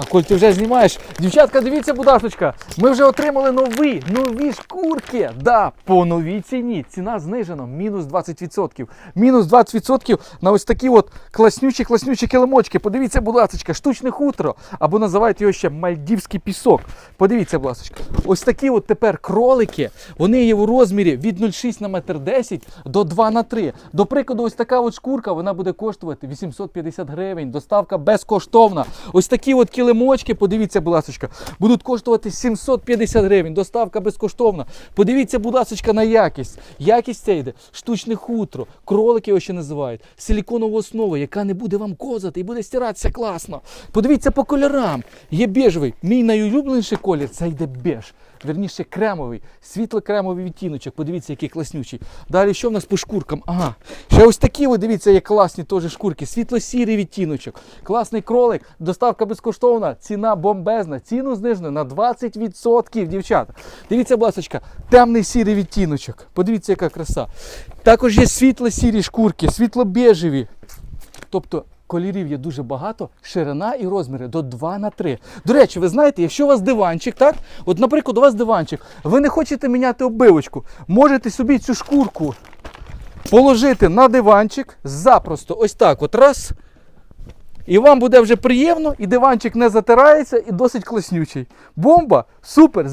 А, Коль, ти вже знімаєш. Дівчатка, дивіться, будь ласка, ми вже отримали нові, нові шкурки. Да, по новій ціні. Ціна знижена, мінус 20%. Мінус 20% на ось такі от класнючі, класнючі килимочки. Подивіться, будь ласка, штучне хутро, або називають його ще мальдівський пісок. Подивіться, будь ласка. Ось такі от тепер кролики, вони є у розмірі від 0,6 на 1,10 м до 2 на 3. До прикладу, ось така от шкурка, вона буде коштувати 850 гривень. Доставка безкоштовна. Ось такі от килимочки, подивіться, будь ласка, будуть коштувати 750 гривень. Доставка безкоштовна. Подивіться, будь ласка, на якість. Якість це йде штучне хутро, кролики його ще називають, силіконову основу, яка не буде вам козати і буде стиратися класно. Подивіться по кольорам. Є бежевий. Мій найулюбленіший колір це йде беж. Верніше кремовий, світло-кремовий відтіночок. Подивіться, який класнючий. Далі що в нас по шкуркам? Ага. Ще ось такі, от, дивіться, як класні теж шкурки. Світло-сірий відтіночок. Класний кролик, доставка безкоштовна, ціна бомбезна, ціну знижено на 20%, дівчата. Дивіться, ласка, темний сірий відтіночок. Подивіться, яка краса. Також є світло-сірі шкурки, світло-бежеві. Тобто кольорів є дуже багато, ширина і розміри до 2 на 3. До речі, ви знаєте, якщо у вас диванчик, так? От, наприклад, у вас диванчик, ви не хочете міняти оббивочку, можете собі цю шкурку положити на диванчик запросто, ось так, от раз. І вам буде вже приємно, і диванчик не затирається, і досить класнючий. Бомба, супер.